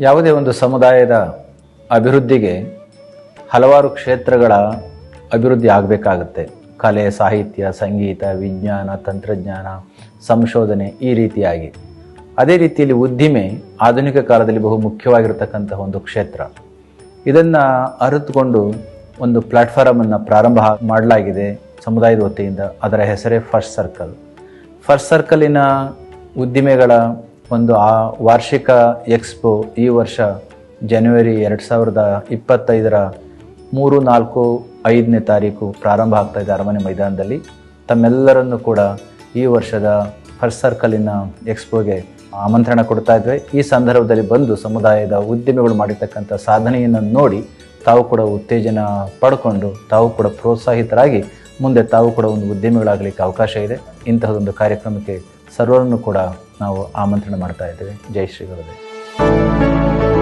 ಯಾವುದೇ ಒಂದು ಸಮುದಾಯದ ಅಭಿವೃದ್ಧಿಗೆ ಹಲವಾರು ಕ್ಷೇತ್ರಗಳ ಅಭಿವೃದ್ಧಿ ಆಗಬೇಕಾಗುತ್ತೆ. ಕಲೆ, ಸಾಹಿತ್ಯ, ಸಂಗೀತ, ವಿಜ್ಞಾನ, ತಂತ್ರಜ್ಞಾನ, ಸಂಶೋಧನೆ ಈ ರೀತಿಯಾಗಿ. ಅದೇ ರೀತಿಯಲ್ಲಿ ಉದ್ದಿಮೆ ಆಧುನಿಕ ಕಾಲದಲ್ಲಿ ಬಹು ಮುಖ್ಯವಾಗಿರತಕ್ಕಂತಹ ಒಂದು ಕ್ಷೇತ್ರ. ಇದನ್ನು ಅರಿತುಕೊಂಡು ಒಂದು ಪ್ಲಾಟ್ಫಾರಮನ್ನು ಪ್ರಾರಂಭ ಮಾಡಲಾಗಿದೆ ಸಮುದಾಯದ ವತಿಯಿಂದ. ಅದರ ಹೆಸರೇ ಫಸ್ಟ್ ಸರ್ಕಲ್. ಫಸ್ಟ್ ಸರ್ಕಲಿನ ಉದ್ದಿಮೆಗಳ ಒಂದು ಆ ವಾರ್ಷಿಕ ಎಕ್ಸ್ಪೋ ಈ ವರ್ಷ ಜನವರಿ ಎರಡು ಸಾವಿರದ ಇಪ್ಪತ್ತೈದರ ಮೂರು ನಾಲ್ಕು ಐದನೇ ತಾರೀಕು ಪ್ರಾರಂಭ ಆಗ್ತಾ ಇದೆ ಅರಮನೆ ಮೈದಾನದಲ್ಲಿ. ತಮ್ಮೆಲ್ಲರನ್ನು ಕೂಡ ಈ ವರ್ಷದ ಹರ್ ಸರ್ಕಲಿನ ಎಕ್ಸ್ಪೋಗೆ ಆಮಂತ್ರಣ ಕೊಡ್ತಾ ಇದ್ವಿ. ಈ ಸಂದರ್ಭದಲ್ಲಿ ಬಂದು ಸಮುದಾಯದ ಉದ್ಯಮಿಗಳು ಮಾಡಿರ್ತಕ್ಕಂಥ ಸಾಧನೆಯನ್ನು ನೋಡಿ ತಾವು ಕೂಡ ಉತ್ತೇಜನ ಪಡ್ಕೊಂಡು ತಾವು ಕೂಡ ಪ್ರೋತ್ಸಾಹಿತರಾಗಿ ಮುಂದೆ ತಾವು ಕೂಡ ಒಂದು ಉದ್ಯಮಿಗಳಾಗಲಿಕ್ಕೆ ಅವಕಾಶ ಇದೆ. ಇಂತಹದೊಂದು ಕಾರ್ಯಕ್ರಮಕ್ಕೆ ಸರ್ವರನ್ನು ಕೂಡ ನಾವು ಆಮಂತ್ರಣ ಮಾಡ್ತಾ ಇದ್ದೀವಿ. ಜೈ ಶ್ರೀ ಗುರುದೇವ್.